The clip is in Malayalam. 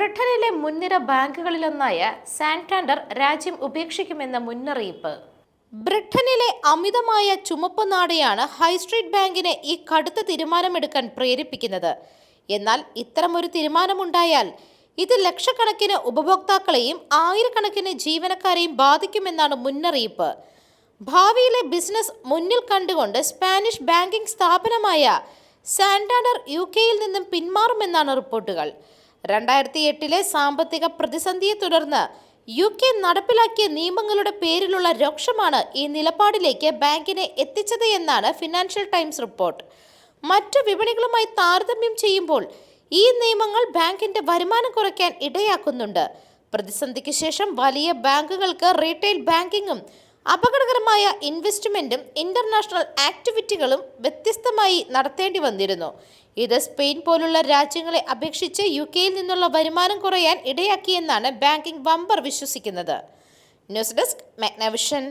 ബ്രിട്ടനിലെ മുൻനിര ബാങ്കുകളിലൊന്നായ സാന്റാൻഡർ രാജ്യം ഉപേക്ഷിക്കുമെന്ന മുന്നറിയിപ്പ്. ബ്രിട്ടനിലെ അമിതമായ ചുമപ്പ് നാടയാണ് ഹൈസ്ട്രീറ്റ് ബാങ്കിനെ ഈ കടുത്ത തീരുമാനമെടുക്കാൻ പ്രേരിപ്പിക്കുന്നത്. എന്നാൽ ഇത്തരമൊരു തീരുമാനമുണ്ടായാൽ ഇത് ലക്ഷക്കണക്കിന് ഉപഭോക്താക്കളെയും ആയിരക്കണക്കിന് ജീവനക്കാരെയും ബാധിക്കുമെന്നാണ് മുന്നറിയിപ്പ്. ഭാവിയിലെ ബിസിനസ് മുന്നിൽ കണ്ടുകൊണ്ട് സ്പാനിഷ് ബാങ്കിംഗ് സ്ഥാപനമായ സാന്റാഡർ യു കെയിൽ നിന്നും പിന്മാറുമെന്നാണ് റിപ്പോർട്ടുകൾ. രണ്ടായിരത്തി എട്ടിലെ സാമ്പത്തിക പ്രതിസന്ധിയെ തുടർന്ന് യു കെ നടപ്പിലാക്കിയ നിയമങ്ങളുടെ പേരിലുള്ള രോക്ഷമാണ് ഈ നിലപാടിലേക്ക് ബാങ്കിനെ എത്തിച്ചത് എന്നാണ് ഫിനാൻഷ്യൽ ടൈംസ് റിപ്പോർട്ട്. മറ്റു വിപണികളുമായി താരതമ്യം ചെയ്യുമ്പോൾ ഈ നിയമങ്ങൾ ബാങ്കിന്റെ വരുമാനം കുറയ്ക്കാൻ ഇടയാക്കുന്നുണ്ട്. പ്രതിസന്ധിക്ക് ശേഷം വലിയ ബാങ്കുകൾക്ക് റീറ്റെയിൽ ബാങ്കിങ്ങും അപകടകരമായ ഇൻവെസ്റ്റ്മെന്റും ഇന്റർനാഷണൽ ആക്ടിവിറ്റികളും വ്യത്യസ്തമായി നടത്തേണ്ടി വന്നിരുന്നു. ഇത് സ്പെയിൻ പോലുള്ള രാജ്യങ്ങളെ അപേക്ഷിച്ച് യു കെയിൽ നിന്നുള്ള വരുമാനം കുറയാൻ ഇടയാക്കിയെന്നാണ് ബാങ്കിംഗ് വമ്പർ വിശ്വസിക്കുന്നത്. News desk Magnavision.